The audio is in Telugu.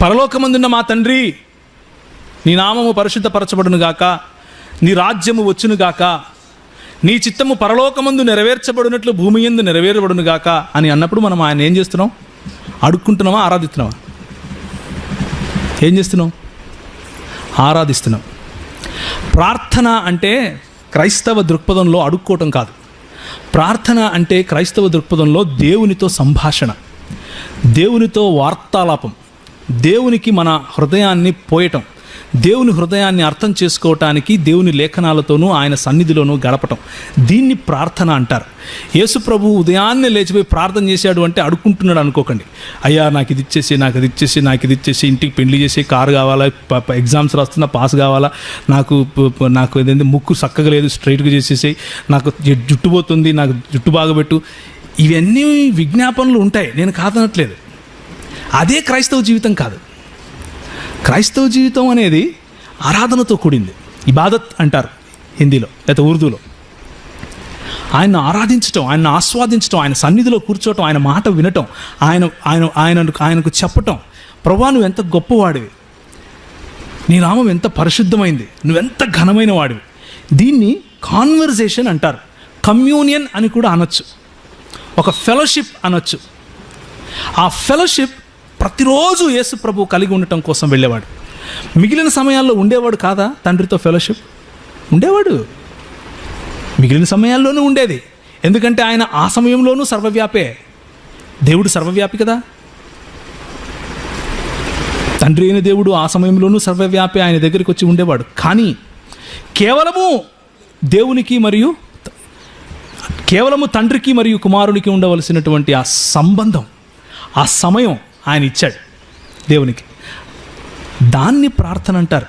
పరలోకమందున్న మా తండ్రి నీ నామము పరిశుద్ధపరచబడును గాక నీ రాజ్యము వచ్చును గాక నీ చిత్తము పరలోకమందు నెరవేర్చబడినట్లు భూమి ఎందు నెరవేరబడును గాక అని అన్నప్పుడు మనం ఆయన ఏం చేస్తున్నాం? అడుక్కుంటున్నామా? ఆరాధిస్తున్నామా? ఏం చేస్తున్నాం? ఆరాధిస్తున్నాం. ప్రార్థన అంటే క్రైస్తవ దృక్పథంలో అడుక్కోవటం కాదు. ప్రార్థన అంటే క్రైస్తవ దృక్పథంలో దేవునితో సంభాషణ దేవునితో వార్తాలాపం. దేవునికి మన హృదయాన్ని పోయటం దేవుని హృదయాన్ని అర్థం చేసుకోవటానికి దేవుని లేఖనాలతోనూ ఆయన సన్నిధిలోనూ గడపటం. దీన్ని ప్రార్థన అంటారు. యేసుప్రభు ఉదయాన్నే లేచిపోయి ప్రార్థన చేశాడు అంటే అడుక్కుంటున్నాడు అనుకోకండి. అయ్యా నాకు ఇది ఇచ్చేసి నాకు ఇది ఇచ్చేసి నాకు ఇది ఇచ్చేసి ఇంటికి పెళ్ళి చేసి కారు కావాలా ఎగ్జామ్స్ రాస్తున్నా పాస్ కావాలా నాకు నాకు ఏదైతే ముక్కు చక్కగా లేదు స్ట్రైట్గా చేసేసి నాకు జుట్టు పోతుంది నాకు జుట్టు బాగబెట్టు. ఇవన్నీ విజ్ఞాపనలు ఉంటాయి. నేను కాదనట్లేదు. అదే క్రైస్తవ జీవితం కాదు. క్రైస్తవ జీవితం అనేది ఆరాధనతో కూడింది. ఇబాదత్ అంటారు హిందీలో లేదా ఉర్దూలో. ఆయన ఆరాధించటం ఆయన ఆస్వాదించటం ఆయన సన్నిధిలో కూర్చోవటం ఆయన మాట వినటం ఆయన ఆయన ఆయన ఆయనకు చెప్పటం. ప్రభా నువ్వు ఎంత గొప్పవాడివి. నీ నామం ఎంత పరిశుద్ధమైంది. నువ్వెంత ఘనమైన వాడివి. దీన్ని కాన్వర్జేషన్ అంటారు. కమ్యూనియన్ అని కూడా అనొచ్చు. ఒక ఫెలోషిప్ అనొచ్చు. ఆ ఫెలోషిప్ ప్రతిరోజు యేసు ప్రభు కలిగి ఉండటం కోసం వెళ్ళేవాడు. మిగిలిన సమయాల్లో ఉండేవాడు కాదా? తండ్రితో ఫెలోషిప్? ఉండేవాడు. మిగిలిన సమయాల్లోనూ ఉండేది. ఎందుకంటే ఆయన ఆ సమయంలోనూ సర్వవ్యాపే. దేవుడు సర్వవ్యాపి కదా? తండ్రి అయిన దేవుడు ఆ సమయంలోనూ సర్వవ్యాపి ఆయన దగ్గరికి వచ్చి ఉండేవాడు. కానీ కేవలము దేవునికి మరియు కేవలము తండ్రికి మరియు కుమారునికి ఉండవలసినటువంటి ఆ సంబంధం ఆ సమయం ఆయన ఇచ్చాడు దేవునికి. దాన్ని ప్రార్థన అంటారు.